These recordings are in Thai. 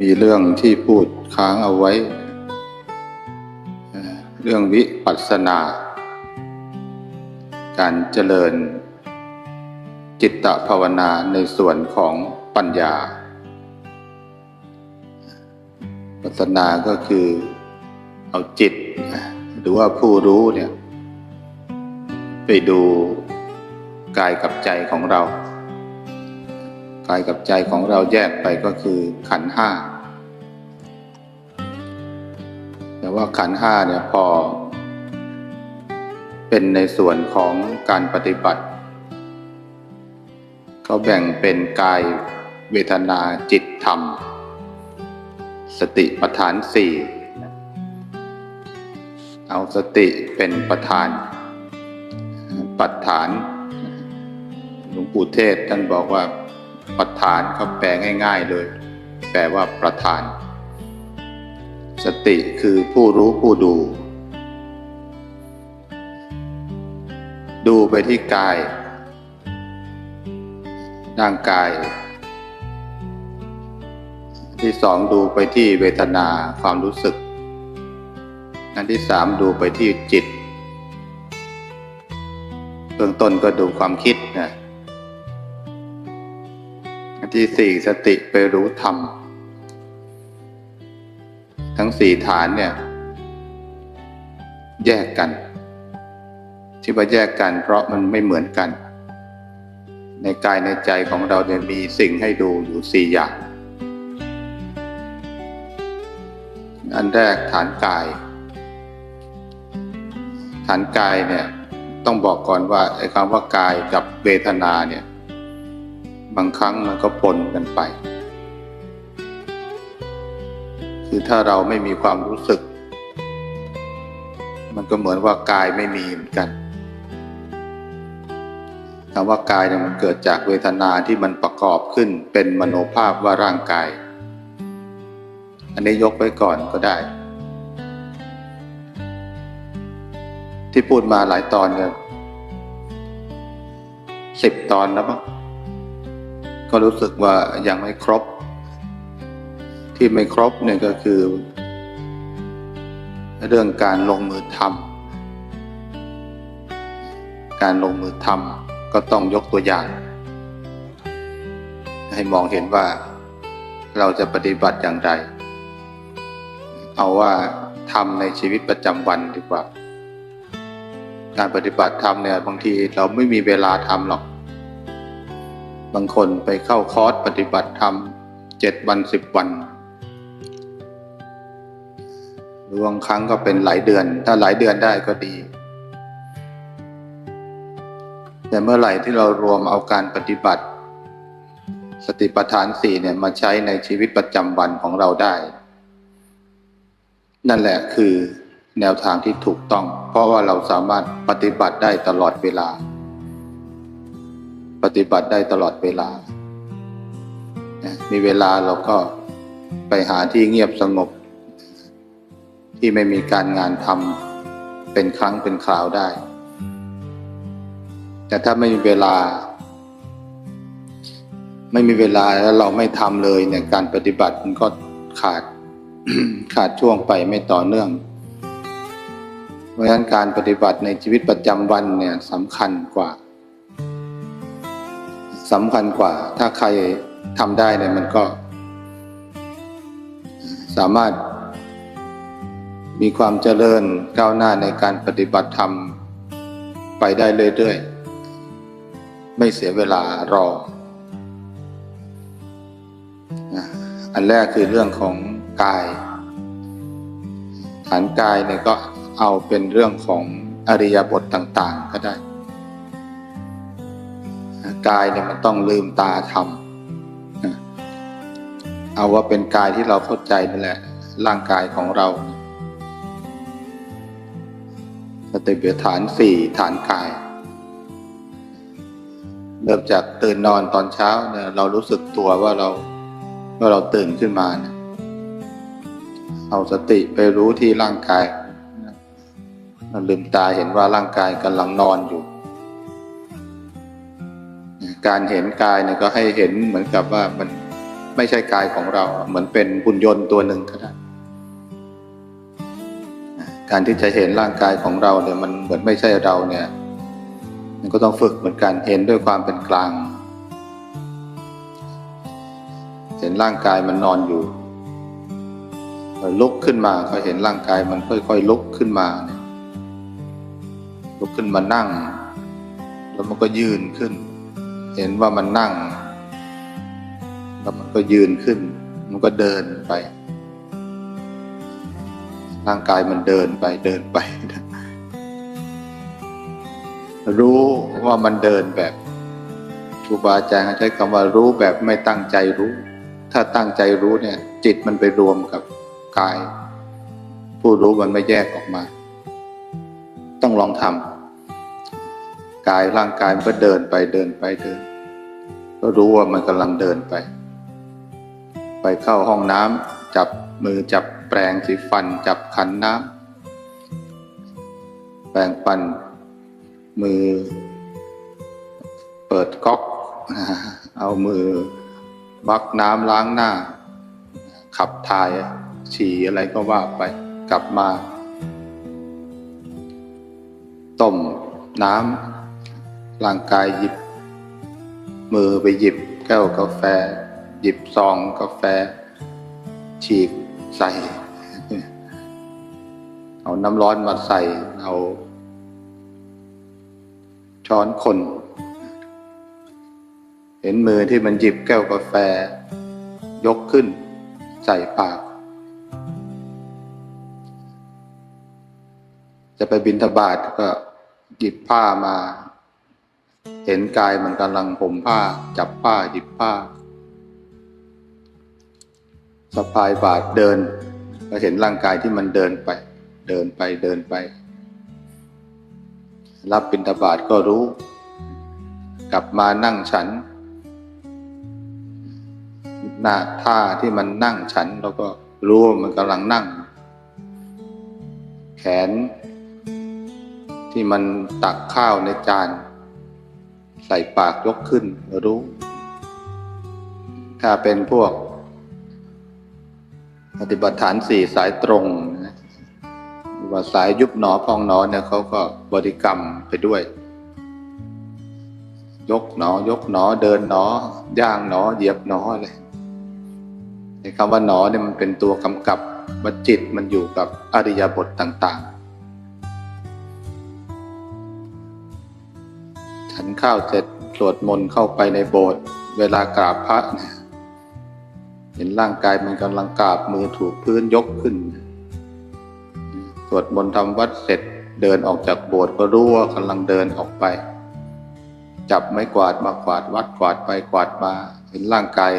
มีเรื่องที่พูดค้างเอาไว้ เรื่องวิปัสสนา การเจริญ จิตตภาวนาในส่วนของปัญญาปัสสนาก็คือเอาจิต หรือว่าผู้รู้เนี่ย ไปดูกายกับใจของเรา กายกับใจของเราแยกไปก็คือขันห้า แต่ว่าขันห้าเนี่ยพอ เป็นในส่วนของการปฏิบัติเขาแบ่งเป็นกายเวทนาจิตธรรม สติปัฏฐานสี่เอาสติเป็นประธาน ปัฏฐาน หลวงปู่เทศท่านบอกว่า ปัฏฐานเขาแปลง่าย ๆเลย แปลว่าประธาน สติคือผู้รู้ผู้ดู ดูไปที่กาย ร่างกาย ที่สองดูไปที่เวทนาความรู้สึก อันที่สามดูไปที่จิต เบื้องต้นก็ดูความคิดนะ ที่สี่สติไปรู้ธรรม ทั้งสี่ฐานเนี่ย แยกกัน ที่ว่าแยกกัน เพราะมันไม่เหมือนกัน ในกายในใจของเราเนี่ยมีสิ่งให้ดูอยู่สี่อย่าง อันแรกฐานกาย ฐานกายเนี่ย ต้องบอกก่อนว่าไอ้คำว่ากายกับเวทนาเนี่ย บางครั้งมันก็ปนกันไป คือถ้าเราไม่มีความรู้สึก มันก็เหมือนว่ากายไม่มีเหมือนกันคำว่ากายเนี่ยมันเกิดจากเวทนาที่มันประกอบขึ้นเป็นมโนภาพว่าร่างกาย อันนี้ยกไว้ก่อนก็ได้ ที่พูดมาหลายตอนเนี่ยสิบตอนแล้วมั้ง ก็รู้สึกว่ายังไม่ครบ ที่ไม่ครบเนี่ยก็คือ เรื่องการลงมือทำการลงมือทำก็ต้องยกตัวอย่าง ให้มองเห็นว่าเราจะปฏิบัติอย่างไร เอาว่าทำในชีวิตประจำวันดีกว่า การปฏิบัติธรรมเนี่ยบางทีเราไม่มีเวลาทำหรอก บางคนไปเข้าคอร์สปฏิบัติธรรมเจ็ดวันสิบวันหรือบางครั้งก็เป็นหลายเดือน ถ้าหลายเดือนได้ก็ดี แต่เมื่อไหร่ที่เรารวมเอาการปฏิบัติ สติปัฏฐานสี่เนี่ยมาใช้ในชีวิตประจำวันของเราได้ นั่นแหละคือแนวทางที่ถูกต้อง เพราะว่าเราสามารถปฏิบัติได้ตลอดเวลา ปฏิบัติได้ตลอดเวลา มีเวลาเราก็ไปหาที่เงียบสงบ ที่ไม่มีการงานทำเป็นครั้งเป็นคราวได้ แต่ถ้าไม่มีเวลา ไม่มีเวลาแล้วเราไม่ทำเลยเนี่ยการปฏิบัติมันก็ขาดขาดช่วงไปไม่ต่อเนื่อง เพราะฉะนั้นการปฏิบัติในชีวิตประจำวันเนี่ยสำคัญกว่า สำคัญกว่า ถ้าใครทำได้เนี่ยมันก็ สามารถมีความเจริญก้าวหน้าในการปฏิบัติธรรมไปได้เรื่อยๆ ไม่เสียเวลารอ อันแรกคือเรื่องของกาย ฐานกายเนี่ยก็เอาเป็นเรื่องของอริยบทต่าง ๆ ก็ได้ กายเนี่ยมันต้องลืมตาทำเอาว่าเป็นกายที่เราเข้าใจนั่นแหละ ร่างกายของเรา สติปัฏฐานสี่ฐานกาย เริ่มจากตื่นนอนตอนเช้าเนี่ยเรารู้สึกตัวว่าเราว่าเราตื่นขึ้นมาเนี่ยเอาสติไปรู้ที่ร่างกายเราลืมตาเห็นว่าร่างกายกำลังนอนอยู่ การเห็นกายเนี่ยก็ให้เห็นเหมือนกับว่ามันไม่ใช่กายของเรา เหมือนเป็นหุ่นยนต์ตัวหนึ่งก็ได้การที่จะเห็นร่างกายของเราเนี่ยมันเหมือนไม่ใช่เราเนี่ยมันก็ต้องฝึกเหมือนกันเห็นด้วยความเป็นกลาง เห็นร่างกายมันนอนอยู่ลุกขึ้นมาก็เห็นร่างกายมันค่อยๆลุกขึ้นมาเนี่ยลุกขึ้นมานั่ง แล้วมันก็ยืนขึ้น เห็นว่ามันนั่ง แล้วมันก็ยืนขึ้น มันก็เดินไป ร่างกายมันเดินไปเดินไป รู้ว่ามันเดินแบบครูบาอาจารย์ใช้คำว่ารู้แบบไม่ตั้งใจรู้ ถ้าตั้งใจรู้เนี่ย จิตมันไปรวมกับกาย ผู้รู้มันไม่แยกออกมา ต้องลองทำกายร่างกายมันก็เดินไปเดินไปเดิน ก็รู้ว่ามันกำลังเดินไป ไปเข้าห้องน้ำจับมือจับแปรงสีฟัน จับขันน้ำแปรงฟัน มือ เปิดก๊อก เอามือบักน้ำล้างหน้า ขับถ่ายฉี่อะไรก็ว่าไปกลับมา ต้มน้ำร่างกายหยิบ มือไปหยิบแก้วกาแฟ หยิบซองกาแฟ ฉีกใส่ เอาน้ำร้อนมาใส่ เอา ช้อนคน เห็นมือที่มันหยิบแก้วกาแฟ ยกขึ้น ใส่ปาก จะไปบินทบาทก็หยิบผ้ามา เห็นกายมันกำลังห่มผ้า จับผ้าหยิบผ้าสะพายบาทเดินก็เห็นร่างกายที่มันเดินไป เดินไปเดินไป รับบิณฑบาตก็รู้ กลับมานั่งฉัน หน้าท่าที่มันนั่งฉันเราก็รู้ว่ามันกำลังนั่ง แขน ที่มันตักข้าวในจาน ใส่ปากยกขึ้นรู้ ถ้าเป็นพวก ปฏิบัติฐานสี่สายตรงนะว่าสายยุบหนอพองหนอเนี่ยเขาก็บริกรรมไปด้วย ยกหนอ ยกหนอ เดินหนอย่างหนอ เหยียบหนออะไรในคำว่าหนอเนี่ยมันเป็นตัวกำกับว่าจิตมันอยู่กับอริยบทต่าง ๆ นข้าวเสร็จสวดมนต์เข้าไปในโบสถ์เวลากราบพระเนี่ยเห็นร่างกายมันกำลังกราบมือถูกพื้นยกขึ้นสวดมนต์ทำวัดเสร็จเดินออกจากโบสถ์ก็รู้ว่ากำลังเดินออกไป จับไม้กวาดมากวาดวัดกวาดไปกวาดมาเห็นร่างกาย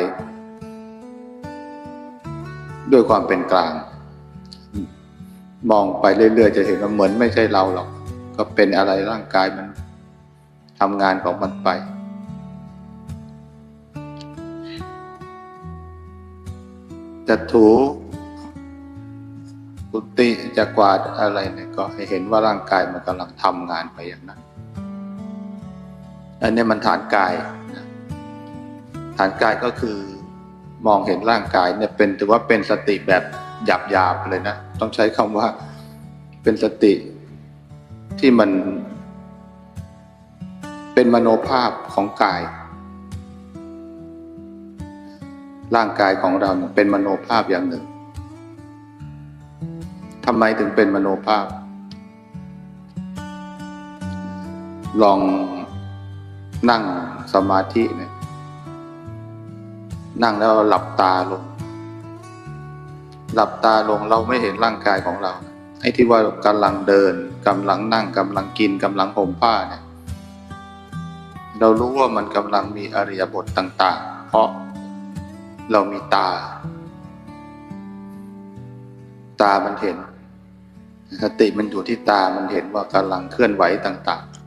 ด้วยความเป็นกลาง มองไปเรื่อยๆจะเห็นว่าเหมือนไม่ใช่เราหรอก ก็เป็นอะไรร่างกายมัน ทำงานของมันไป จะถูกุฏิจะกวาดอะไรเนี่ยก็ให้เห็นว่าร่างกายมันกำลังทำงานไปอย่างนั้น อันนี้มันฐานกายฐานกายก็คือมองเห็นร่างกายเนี่ยเป็นถือว่าเป็นสติแบบหยาบๆเลยนะ ต้องใช้คำว่าเป็นสติที่มัน เป็นมโนภาพของกาย ร่างกายของเราเป็นมโนภาพอย่างหนึ่งทำไมถึงเป็นมโนภาพ ลองนั่งสมาธิเนี่ยนั่งแล้วหลับตาลง หลับตาลงเราไม่เห็นร่างกายของเราไอ้ที่ว่ากำลังเดินกำลังนั่งกำลังกินกำลังห่มผ้าเนี่ย เรารู้ว่ามันกำลังมีอริยบทต่าง ๆ เพราะเรามีตา ตามันเห็น สติมันอยู่ที่ตามันเห็นว่ากำลังเคลื่อนไหวต่าง ๆ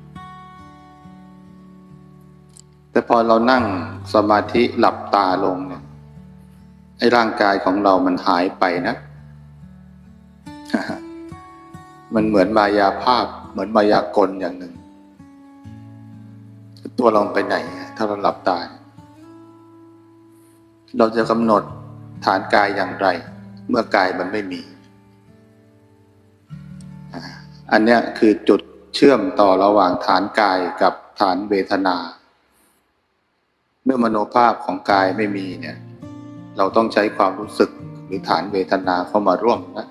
แต่พอเรานั่งสมาธิหลับตาลงเนี่ยไอ้ร่างกายของเรามันหายไปนะ มันเหมือนมายาภาพ เหมือนมายากลอย่างหนึ่ง ตัวเราไปไหน ถ้าเราหลับตา เราจะกำหนดฐานกายอย่างไร เมื่อกายมันไม่มี อันเนี้ยคือจุดเชื่อมต่อระหว่างฐานกายกับฐานเวทนา เมื่อมโนภาพของกายไม่มีเนี่ย เราต้องใช้ความรู้สึกหรือฐานเวทนาเข้ามาร่วมนะ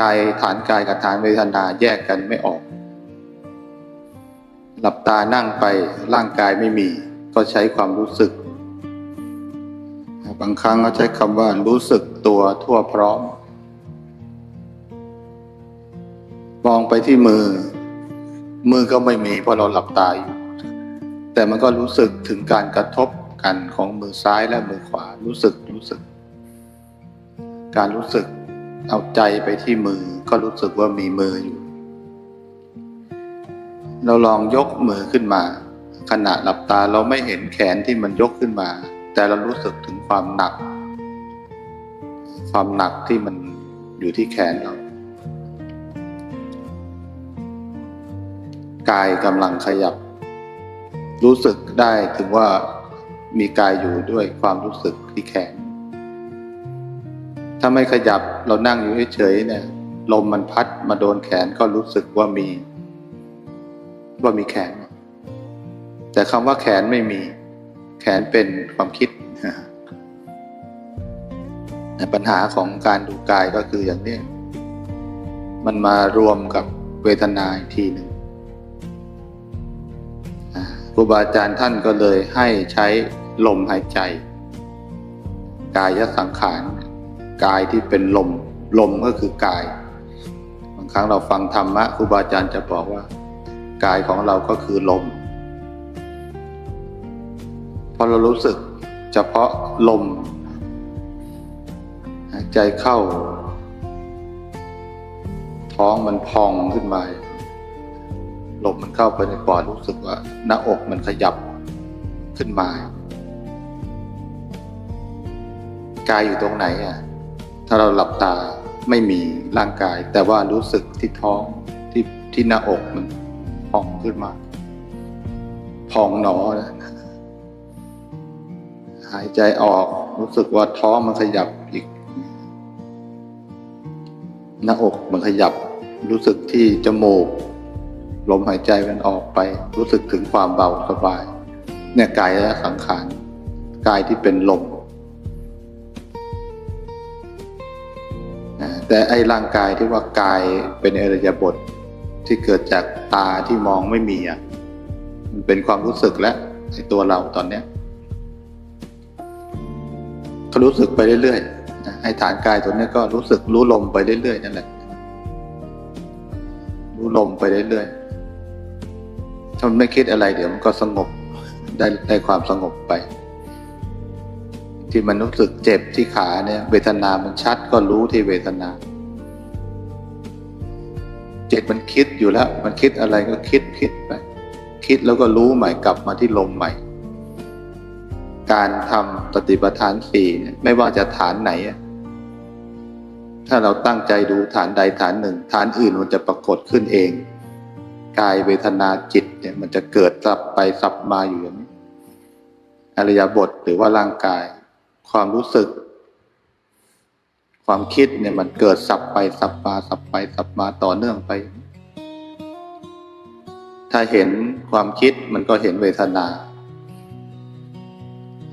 กายฐานกายกับฐานเวทนาแยกกันไม่ออก หลับตานั่งไปร่างกายไม่มี ก็ใช้ความรู้สึก บางครั้งก็ใช้คำว่ารู้สึกตัวทั่วพร้อม มองไปที่มือ มือก็ไม่มีเพราะเราหลับตาอยู่ แต่มันก็รู้สึกถึงการกระทบกันของมือซ้ายและมือขวารู้สึกรู้สึก การรู้สึกเอาใจไปที่มือก็รู้สึกว่ามีมืออยู่ เราลองยกมือขึ้นมา ขณะหลับตาเราไม่เห็นแขนที่มันยกขึ้นมา แต่เรารู้สึกถึงความหนัก ความหนักที่มันอยู่ที่แขนเรากายกำลังขยับ รู้สึกได้ถึงว่ามีกายอยู่ด้วยความรู้สึกที่แขน ถ้าไม่ขยับเรานั่งอยู่เฉยๆเนี่ยลมมันพัดมาโดนแขนก็รู้สึกว่ามี ว่ามีแขน แต่คำว่าแขนไม่มี แขนเป็นความคิด ปัญหาของการดูกายก็คืออย่างนี้ มันมารวมกับเวทนาอีกทีหนึ่งครูบาอาจารย์ท่านก็เลยให้ใช้ลมหายใจ กายสังขาร กายที่เป็นลม ลมก็คือกาย บางครั้งเราฟังธรรมะครูบาอาจารย์จะบอกว่า กายของเราก็คือลม พอเรารู้สึกเฉพาะลม ใจเข้า ท้องมันพองขึ้นมาลมมันเข้าไปในปอดรู้สึกว่า หน้าอกมันขยับขึ้นมากายอยู่ตรงไหนอะ ถ้าเราหลับตาไม่มีร่างกาย แต่ว่ารู้สึกที่ท้องที่ที่หน้าอกมัน พองขึ้นมา พองหนอนะหายใจออกรู้สึกว่าท้องมันขยับอีก หน้าอกมันขยับ รู้สึกที่จมูกลมหายใจมันออกไป รู้สึกถึงความเบาสบาย เนี่ยกายและสังขารกายที่เป็นลมแต่ไอ้ร่างกายที่ว่ากายเป็นอริยบท ที่เกิดจากตาที่มองไม่มีอะมันเป็นความรู้สึกและไอ้ตัวเราตอนเนี้ยก็รู้สึกไปเรื่อยๆนะไอ้ฐานกายตัวเนี้ยก็รู้สึกรู้ลมไปเรื่อยๆนั่นแหละรู้ลมไปเรื่อยๆถ้ามันไม่คิดอะไรเดี๋ยวมันก็สงบได้ได้ความสงบไป ที่มันรู้สึกเจ็บที่ขาเนี่ย เวทนามันชัดก็รู้ที่เวทนา จ็บมันคิดอยู่แล้ว มันคิดอะไรก็คิดคิดไปคิดแล้วก็รู้ใหม่กลับมาที่ลมใหม่ การทำปฏิปทานสี่ไม่ว่าจะฐานไหน ถ้าเราตั้งใจดูฐานใดฐานหนึ่ง ฐานอื่นมันจะปรากฏขึ้นเอง กายเวทนาจิตเนี่ยมันจะเกิดสับไปสับมาอยู่อย่างนี้อริยบทหรือว่าร่างกาย ความรู้สึก ความคิดเนี่ยมันเกิดสับไปสับมาสับไปสับมาต่อเนื่องไป ถ้าเห็นความคิดมันก็เห็นเวทนา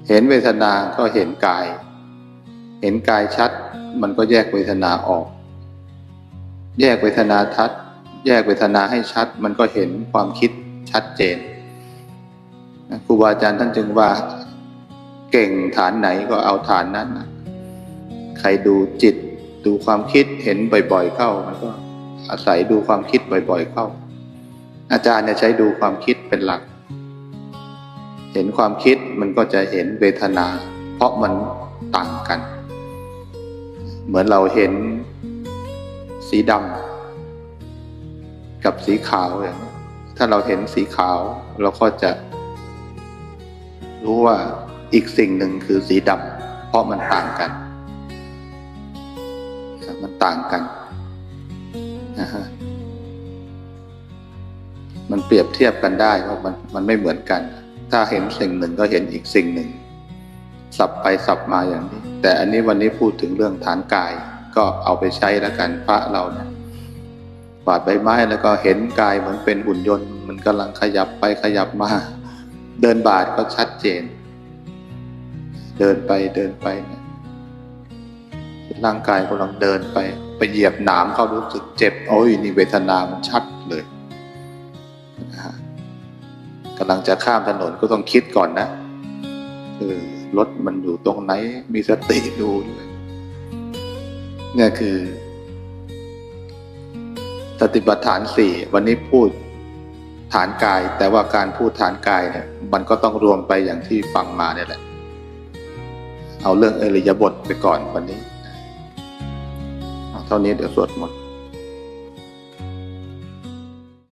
เห็นเวทนาก็เห็นกาย เห็นกายชัด มันก็แยกเวทนาออก แยกเวทนาทัด แยกเวทนาให้ชัด มันก็เห็นความคิดชัดเจนครูบาอาจารย์ท่านจึงว่า เก่งฐานไหนก็เอาฐานนั้นนะ ใครดูจิต ดูความคิดเห็นบ่อยๆเข้า มันก็อาศัยดูความคิดบ่อยๆเข้า อาจารย์เนี่ยใช้ดูความคิดเป็นหลัก เห็นความคิดมันก็จะเห็นเวทนา เพราะมันต่างกัน เหมือนเราเห็นสีดำกับสีขาวอย่างนี้ถ้าเราเห็นสีขาว เราก็จะ รู้ว่าอีกสิ่งหนึ่งคือสีดำเพราะมันต่างกัน มันต่างกันนะฮะมันเปรียบเทียบกันได้ว่ามันมันไม่เหมือนกัน ถ้าเห็นสิ่งหนึ่งก็เห็นอีกสิ่งหนึ่ง สับไปสับมาอย่างนี้ แต่อันนี้วันนี้พูดถึงเรื่องฐานกาย ก็เอาไปใช้แล้วกันพระเราเนี่ยกวาดใบไม้แล้วก็เห็นกายเหมือนเป็นหุ่นยนต์ มันกำลังขยับไปขยับมา เดินบาทก็ชัดเจน เดินไปเดินไปเนี่ย ร่างกายกำลังเดินไป ไปเหยียบหนามเขารู้สึกเจ็บ โอ้ยนี่เวทนามันชัดเลยกำลังจะข้ามถนนก็ต้องคิดก่อนนะเออรถมันอยู่ตรงไหน มีสติดูด้วยเนี่ยคือ สติปัฏฐานสี่วันนี้พูดฐานกาย แต่ว่าการพูดฐานกายเนี่ย มันก็ต้องรวมไปอย่างที่ฟังมาเนี่ยแหละ เอาเรื่องเอริยบทไปก่อนวันนี้ เอาเท่า